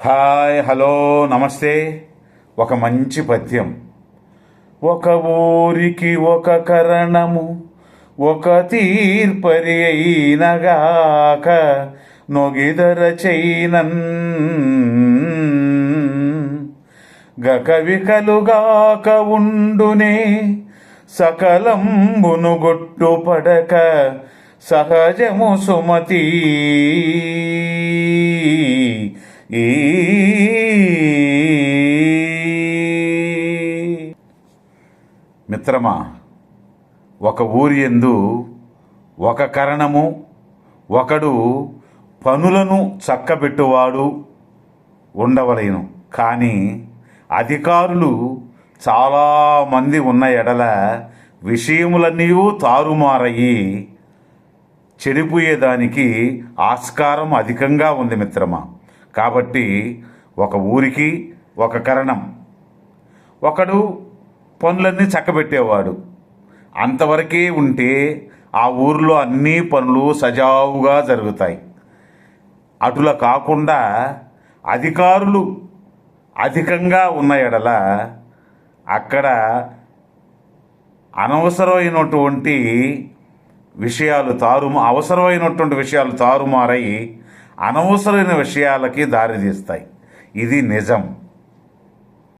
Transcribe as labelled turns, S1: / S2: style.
S1: Hi hello నమస్తే. ఒక మంచి పద్యం. ఒక ఊరికి ఒక కరణము ఒక తీర్పరి అయినగాక నొగిదర చైనన్ గకవికలుగాక ఉండునే సకలంబును గొట్టుపడక సహజము సుమతి. ఈ మిత్రమా ఒక ఊరి ఎందు ఒక కరణము ఒకడు పనులను చక్కబెట్టువాడు ఉండవలేను. కానీ అధికారులు చాలామంది ఉన్న ఎడల విషయములన్నీ తారుమారయ్యి చెడిపోయేదానికి ఆస్కారం అధికంగా ఉంది మిత్రమా. కాబట్టి ఒక ఊరికి ఒక కరణం ఒకడు పనులన్నీ చక్కబెట్టేవాడు. అంతవరకే ఉంటే ఆ ఊర్లో అన్ని పనులు సజావుగా జరుగుతాయి. అటులా కాకుండా అధికారులు అధికంగా ఉన్న ఎడల అక్కడ అనవసరమైనటువంటి విషయాలు తారు అవసరమైనటువంటి విషయాలు తారుమారై అనవసరమైన విషయాలకి దారితీస్తాయి. ఇది నిజం.